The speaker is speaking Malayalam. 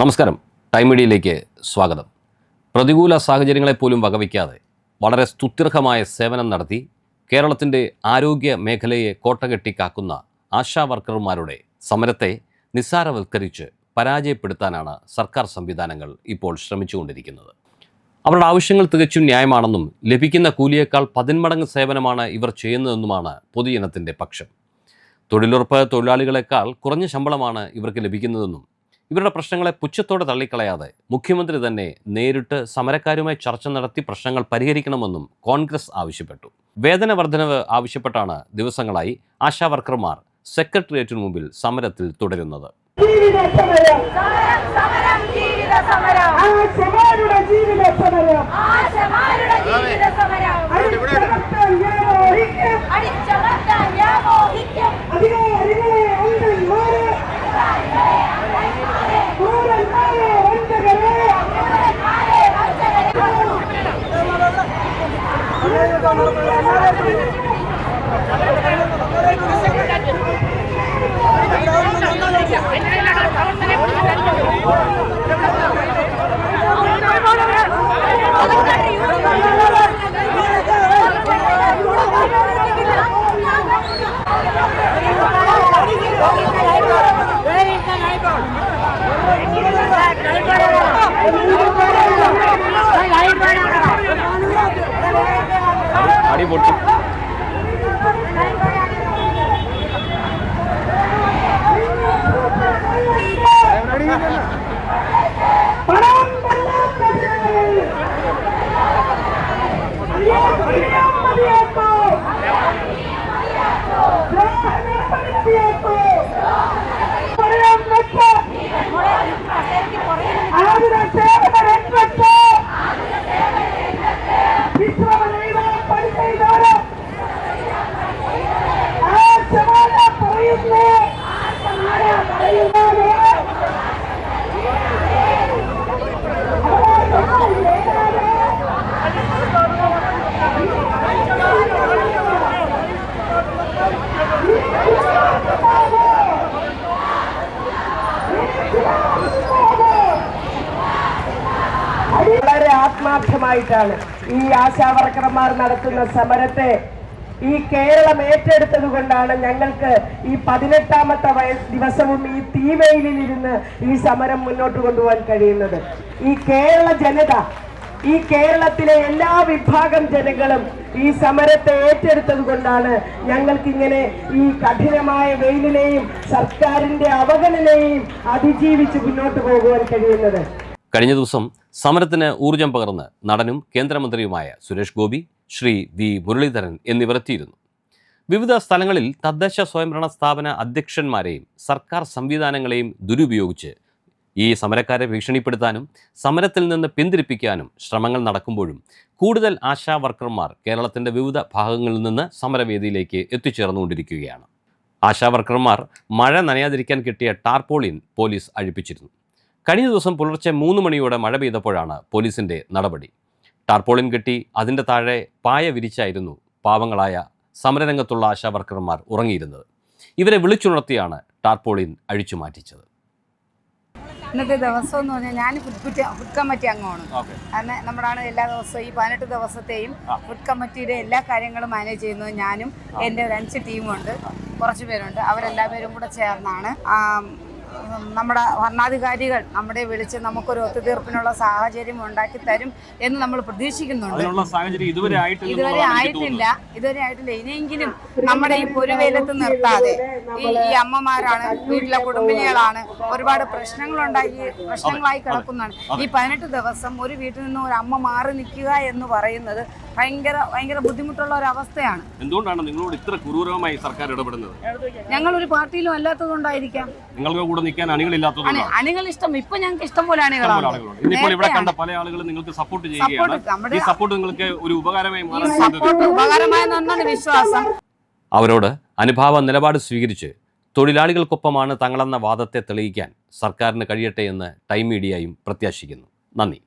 നമസ്കാരം. ടൈം മീഡിയയിലേക്ക് സ്വാഗതം. പ്രതികൂല സാഹചര്യങ്ങളെപ്പോലും വകവയ്ക്കാതെ വളരെ സ്തുത്യർഹമായ സേവനം നടത്തി കേരളത്തിന്റെ ആരോഗ്യ മേഖലയെ കോട്ടകെട്ടി കാക്കുന്ന ആശാ വർക്കർമാരുടെ സമരത്തെ നിസ്സാരവൽക്കരിച്ച് പരാജയപ്പെടുത്താനാണ് സർക്കാർ സംവിധാനങ്ങൾ ഇപ്പോൾ ശ്രമിച്ചുകൊണ്ടിരിക്കുന്നത്. അവരുടെ ആവശ്യങ്ങൾ തികച്ചും ന്യായമാണെന്നും ലഭിക്കുന്ന കൂലിയേക്കാൾ പതിന്മടങ്ങ് സേവനമാണ് ഇവർ ചെയ്യുന്നതെന്നുമാണ് പൊതുജനത്തിന്റെ പക്ഷം. തൊഴിലുറപ്പ് തൊഴിലാളികളെക്കാൾ കുറഞ്ഞ ശമ്പളമാണ് ഇവർക്ക് ലഭിക്കുന്നതെന്നും ഇവരുടെ പ്രശ്നങ്ങളെ പുച്ഛത്തോടെ തള്ളിക്കളയാതെ മുഖ്യമന്ത്രി തന്നെ നേരിട്ട് സമരക്കാരുമായി ചർച്ച നടത്തി പ്രശ്നങ്ങൾ പരിഹരിക്കണമെന്നും കോൺഗ്രസ് ആവശ്യപ്പെട്ടു. വേതന വർധനവ് ആവശ്യപ്പെട്ടാണ് ദിവസങ്ങളായി ആശാവർക്കർമാർ സെക്രട്ടേറിയറ്റിനു മുമ്പിൽ സമരത്തിൽ തുടരുന്നത്. ജീവിത സമരം. போட்டு. ஆதிர சேவகர் என்பது விஸ்வம വളരെ ആത്മാർത്ഥമായിട്ടാണ് ഈ ആശാവർക്കർമാർ നടത്തുന്ന സമരത്തെ ഈ കേരളം ഏറ്റെടുത്തത് കൊണ്ടാണ് ഞങ്ങൾക്ക് ഈ പതിനെട്ടാമത്തെ വയസ് ദിവസവും ഈ തീവെയിലിരുന്ന് ഈ സമരം മുന്നോട്ട് കൊണ്ടുപോകാൻ കഴിയുന്നത്. ഈ കേരള ജനത ഈ കേരളത്തിലെ എല്ലാ വിഭാഗം ജനങ്ങളും ഈ സമരത്തെ ഏറ്റെടുത്തത് കൊണ്ടാണ് ഞങ്ങൾക്കിങ്ങനെ ഈ കഠിനമായ വെയിലിനെയും സർക്കാരിന്റെ അവഗണനയെയും അതിജീവിച്ച് മുന്നോട്ട് പോകുവാൻ കഴിയുന്നത്. കഴിഞ്ഞ ദിവസം സമരത്തിന് ഊർജം പകർന്ന് നടനും കേന്ദ്രമന്ത്രിയുമായ സുരേഷ് ഗോപി ശ്രീ വി മുരളീധരൻ എന്നിവരെത്തിയിരുന്നു വിവിധ സ്ഥലങ്ങളിൽ തദ്ദേശ സ്വയംഭരണ സ്ഥാപന അധ്യക്ഷന്മാരെയും സർക്കാർ സംവിധാനങ്ങളെയും ദുരുപയോഗിച്ച് ഈ സമരക്കാരെ ഭീഷണിപ്പെടുത്താനും സമരത്തിൽ നിന്ന് പിന്തിരിപ്പിക്കാനും ശ്രമങ്ങൾ നടക്കുമ്പോഴും കൂടുതൽ ആശാ വർക്കർമാർ കേരളത്തിന്റെ വിവിധ ഭാഗങ്ങളിൽ നിന്ന് സമരവേദിയിലേക്ക് എത്തിച്ചേർന്നുകൊണ്ടിരിക്കുകയാണ്. ആശാ വർക്കർമാർ മഴ നനയാതിരിക്കാൻ കിട്ടിയ ടാർപോളിൻ പോലീസ് അഴിപ്പിച്ചിരുന്നു. കഴിഞ്ഞ ദിവസം പുലർച്ചെ മൂന്ന് മണിയോടെ മഴ പെയ്തപ്പോഴാണ് പോലീസിന്റെ നടപടി. ടാർപോളിൻ കെട്ടി അതിന്റെ താഴെ പായ വിരിച്ചായിരുന്നു പാവങ്ങളായ സമരരംഗത്തുള്ള ആശാ വർക്കർമാർ ഉറങ്ങിയിരുന്നത്. ഇവരെ വിളിച്ചുണർത്തിയാണ് ടാർപോളിൻ അഴിച്ചു മാറ്റിച്ചത്. ഇന്നത്തെ ദിവസം എന്ന് പറഞ്ഞാൽ ഞാൻ ഫുഡ് ഫുഡ് കമ്മിറ്റി അംഗമാണ്. അന്ന് നമ്മളാണ് എല്ലാ ദിവസവും ഈ പതിനെട്ട് ദിവസത്തെയും ഫുഡ് കമ്മിറ്റിയുടെ എല്ലാ കാര്യങ്ങളും മാനേജ് ചെയ്യുന്നത് ഞാനും എന്റെ ഒരു അഞ്ച് ടീമുണ്ട്. കുറച്ച് പേരുണ്ട്. അവരെല്ലാവരും കൂടെ ചേർന്നാണ്. നമ്മുടെ ഭരണാധികാരികൾ നമ്മുടെ വിളിച്ച് നമുക്കൊരു ഒത്തുതീർപ്പിനുള്ള സാഹചര്യം ഉണ്ടാക്കി തരും എന്ന് നമ്മൾ പ്രതീക്ഷിക്കുന്നുണ്ട്. ഇതുവരെ ആയിട്ടില്ല. ഇതുവരെ ആയിട്ടില്ല. ഇനിയെങ്കിലും നമ്മുടെ ഈ പൊരുവേലത്ത് നിർത്താതെ ഈ ഈ അമ്മമാരാണ് വീട്ടിലെ കുടുംബിനികളാണ് ഒരുപാട് പ്രശ്നങ്ങളുണ്ടാക്കി പ്രശ്നങ്ങളായി കിടക്കുന്നതാണ്. ഈ പതിനെട്ട് ദിവസം ഒരു വീട്ടിൽ നിന്ന് ഒരു അമ്മ മാറി നിൽക്കുക എന്ന് പറയുന്നത് ഭയങ്കര ഭയങ്കര ബുദ്ധിമുട്ടുള്ള ഒരു അവസ്ഥയാണ്. എന്തുകൊണ്ടാണ് നിങ്ങളോട് ഇത്ര ക്രൂരമായി സർക്കാർ ഇടപെടുന്നത്? ഞങ്ങൾ ഒരു പാർട്ടിയിലും അല്ലാത്തതുകൊണ്ടായിരിക്കാം നിങ്ങൾക്ക് കൂടെ നിൽക്കാൻ അണികളില്ലാത്തത് അണി അണികൾ ഇഷ്ടം. ഇപ്പൊ ഞങ്ങൾക്ക് ഇഷ്ടം പോലെ അണികളാണ്. ഇവിടെ കണ്ട പല ആളുകളും നിങ്ങൾക്ക് സപ്പോർട്ട് ചെയ്യുകയാണ്. ഈ സപ്പോർട്ട് നിങ്ങൾക്ക് ഒരു ഉപകാരമായി മാറാൻ വിശ്വാസം. അവരോട് അനുഭാവ നിലപാട് സ്വീകരിച്ച് തൊഴിലാളികൾക്കൊപ്പമാണ് തങ്ങളെന്ന വാദത്തെ തെളിയിക്കാൻ സർക്കാരിന് കഴിയട്ടെ എന്ന് ടൈം മീഡിയയും പ്രത്യാശിക്കുന്നു. നന്ദി.